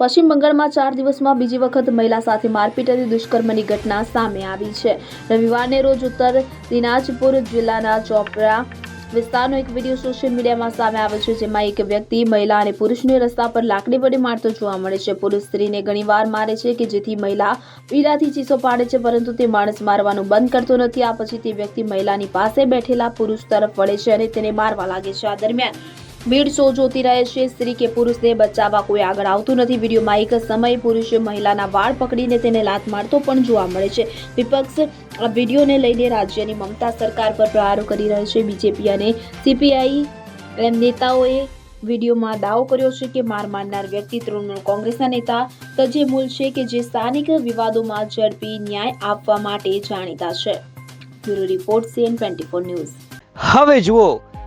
પશ્ચિમ બંગાળમાં ચાર દિવસમાં બીજી વખત મહિલા સાથે મારપીટ અને દુષ્કર્મની ઘટના સામે આવી છે. રવિવારને રોજ ઉત્તર દિનાજપુર જિલ્લાના ચોપરા વિસ્તારનો એક વીડિયો સોશિયલ મીડિયામાં સામે આવે છે, જેમાં એક વ્યક્તિ મહિલા અને પુરુષને રસ્તા પર લાકડી વડે મારતો જોવા મળે છે. પુરુષ સ્ત્રીને ઘણીવાર મારે છે કે જેથી મહિલા પીડાથી ચીસો પાડે છે, પરંતુ તે માણસ મારવાનું બંધ કરતો નથી. આ પછી તે વ્યક્તિ મહિલાની પાસે બેઠેલા પુરુષ તરફ વળે છે અને તેને મારવા લાગે છે. આ દરમિયાન ભીડ શો જોતી રહે છે. સ્ત્રી કે પુરુષને બચાવવા કોઈ આગળ આવતું નથી. વિડીયોમાં એક સમયે પુરુષે મહિલાના વાળ પકડીને તેને લાત મારતો પણ જોવા મળે છે. વિપક્ષ આ વિડીયોને લઈને રાજ્યની મમતા સરકાર પર પ્રહારો કરી રહ્યો છે. બીજેપી અને સીપીઆઈ એમ નેતાઓએ વિડીયોમાં દાવો કર્યો છે કે માર મારનાર વ્યક્તિ તૃણમૂલ કોંગ્રેસના નેતા તજે મૂલ છે કે જે સ્થાનિક વિવાદોમાં ઝડપી ન્યાય આપવા માટે જાણીતા છે. Bureau report CN twenty news. હવે જુઓ